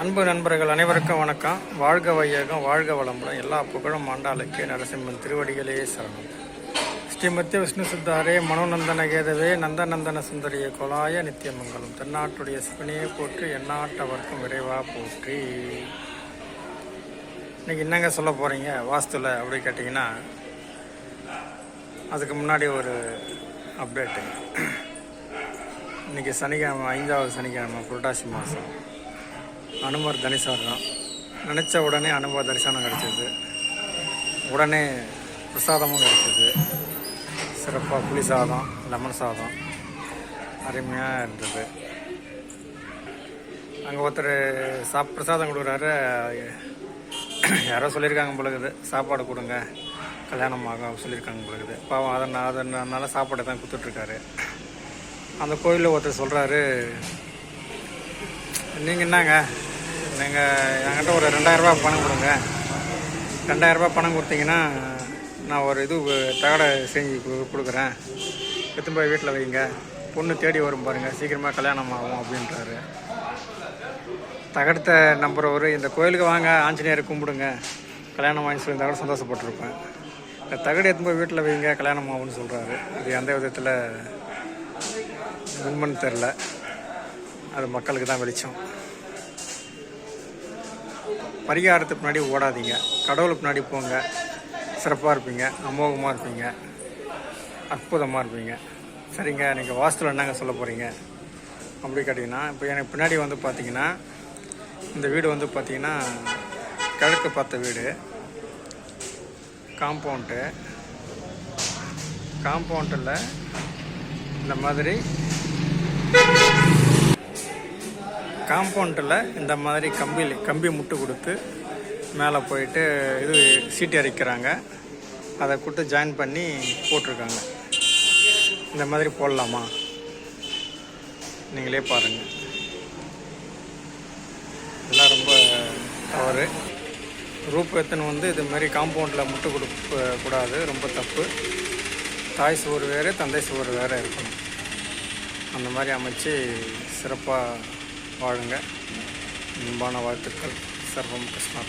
அன்பு நண்பர்கள் அனைவருக்கும் வணக்கம். வாழ்க வையகம் வாழ்க வளமுடன். எல்லா புகழும் ஆண்டாளுக்கு நரசிம்மன் திருவடிகளே சரணம். ஸ்ரீமத்திய விஷ்ணு சித்தாரே மனோநந்தன கேதவே நந்தநந்தன சுந்தரிய கொலாய நித்தியமங்கலம் தென்னாட்டுடைய சிவனையே போற்றி எந்நாட்டவர்க்கும் விரைவாக போற்றி. இன்னைக்கு என்னங்க சொல்ல போகிறீங்க வாஸ்துல அப்படி கேட்டிங்கன்னா அதுக்கு முன்னாடி ஒரு அப்டேட்டு இன்னைக்கு சனிக்கிழமை ஐந்தாவது சனிக்கிழமை புரட்டாசி மாதம். அனுமர் தான் நினச்ச உடனே அனுமர் தரிசனம் கிடச்சிது உடனே பிரசாதமும் கிடச்சிது. சிறப்பாக புளி சாதம் லெமன் சாதம் அருமையாக இருந்தது. அங்கே ஒருத்தர் சாப் பிரசாதம் கொடுக்குறாரு. யாரோ சொல்லியிருக்காங்க பொழுது சாப்பாடு கொடுங்க. கல்யாணம் ஆகும் சொல்லியிருக்காங்க பொழுது பாவம் அதை நான் அதனால சாப்பாடை தான் கொடுத்துட்ருக்காரு அந்த கோயிலில் ஒருத்தர் சொல்கிறாரு நீங்கள் என்னங்க? நீங்கள் என்கிட்ட ஒரு ரெண்டாயிரரூபா பணம் கொடுங்க. ரெண்டாயிரரூபா பணம் கொடுத்தீங்கன்னா நான் ஒரு இது தகடை செஞ்சு கொடுக்குறேன். எடுத்துன்னு போய் வீட்டில் வைங்க. பொண்ணு தேடி வரும் பாருங்கள் சீக்கிரமாக கல்யாணம் ஆகும் அப்படின்றாரு. தகடத்தை நம்புறவர் இந்த கோயிலுக்கு வாங்க ஆஞ்சநேயரை கும்பிடுங்க. கல்யாணம் வாங்கி சொல்லி தகட சந்தோஷப்பட்டிருப்பேன். இந்த தகடு எடுத்துன்னு போய் வீட்டில் வைங்க கல்யாணம் ஆகும்னு சொல்கிறாரு அது எந்த விதத்தில் உண்மைன்னு தெரில அது மக்களுக்கு தான் வெளிச்சம். பரிகாரத்துக்கு பின்னாடி ஓடாதீங்க. கடவுளுக்கு பின்னாடி போங்க. சிறப்பாக இருப்பீங்க. அமோகமாக இருப்பீங்க. அற்புதமாக இருப்பீங்க. சரிங்க நீங்கள் வாஸ்துவில் என்னங்க சொல்ல போகிறீங்க அப்படி கேட்டிங்கன்னா இப்போ எனக்கு பின்னாடி வந்து பார்த்தீங்கன்னா இந்த வீடு வந்து பார்த்தீங்கன்னா கிழக்கு பார்த்த வீடு. காம்பவுண்டு. காம்பவுண்டில் இந்த மாதிரி காம்பவுண்டில் இந்த மாதிரி கம்பி கம்பி முட்டு கொடுத்து மேலே போயிட்டு இது சீட்டு இறக்கிறாங்க அதை கொடுத்து ஜாயின் பண்ணி போட்டிருக்காங்க. இந்த மாதிரி போடலாமா? நீங்களே பாருங்கள் இதெல்லாம் ரொம்ப தவறு. ரூப் எத்தனை வந்து இது மாதிரி காம்பவுண்டில் முட்டு கொடுக்க கூடாது. ரொம்ப தப்பு. தாய் சுவர் வேறு தந்தை சுவர் வேறு இருக்கணும். அந்த மாதிரி அமைச்சு சிறப்பாக வாழுங்க. அன்பான வாழ்த்துக்கள். சர்வம் கிருஷ்ணா